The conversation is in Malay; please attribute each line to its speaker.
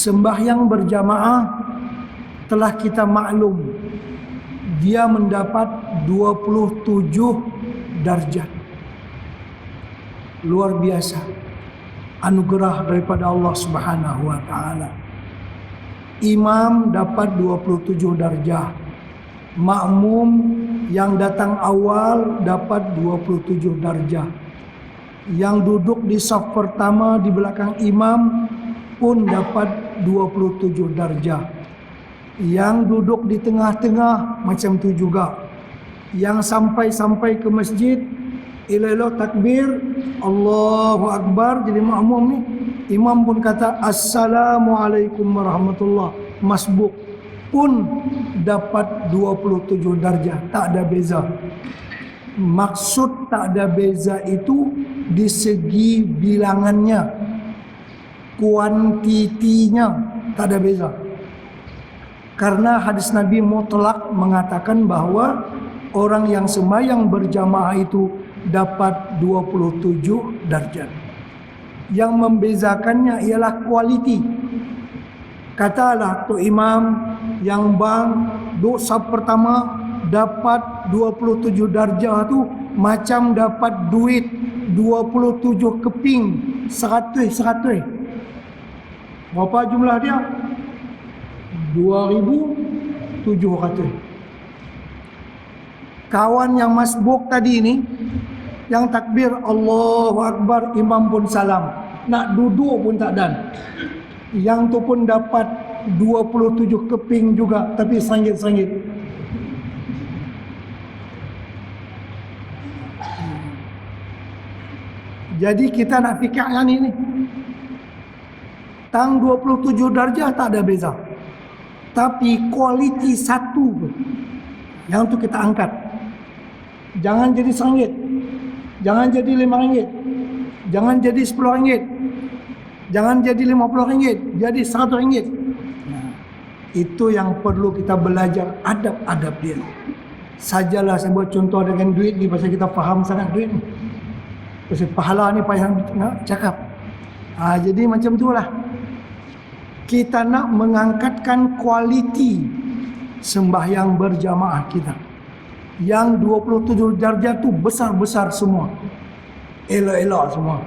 Speaker 1: sembahyang berjamaah telah kita maklum. Dia mendapat 27 darjat. Luar biasa. Anugerah daripada Allah Subhanahu wa taala. Imam dapat 27 darjah. Makmum yang datang awal dapat 27 darjah. Yang duduk di saf pertama di belakang imam pun dapat 27 darjah. Yang duduk di tengah-tengah macam tu juga. Yang sampai-sampai ke masjid ila takbir Allahu Akbar. Jadi makmum ni imam pun kata Assalamualaikum warahmatullah. Masbuk pun dapat 27 darjah. Tak ada beza. Maksud tak ada beza itu di segi bilangannya kuantitinya tak ada beza karena hadis Nabi mutlak mengatakan bahawa orang yang sembahyang berjamaah itu dapat 27 darjat. Yang membezakannya ialah kualiti. Katalah tu imam yang bang dosa pertama dapat 27 darjah tu macam dapat duit 27 keping 100 100. Berapa jumlah dia? 2700 kawan yang masbuk tadi ini yang takbir Allahu Akbar imam pun salam. Nak duduk pun tak dan. Yang tu pun dapat 27 keping juga tapi sangit-sangit jadi kita nak fikir yang ini tang 27 darjah tak ada beza. Tapi kualiti satu yang tu kita angkat. Jangan jadi seringgit jangan jadi lima ringgit. Jangan jadi sepuluh ringgit. Jangan jadi lima puluh ringgit. Jadi satu ringgit. Itu yang perlu kita belajar adab-adab dia. Sajalah saya buat contoh dengan duit ni pasal kita faham sangat duit ni. Pasal pahala ni payah nak cakap. Ha, jadi macam tu lah kita nak mengangkatkan kualiti sembahyang berjamaah kita. Yang 27 darjah tu besar-besar semua. Elok-elok semua.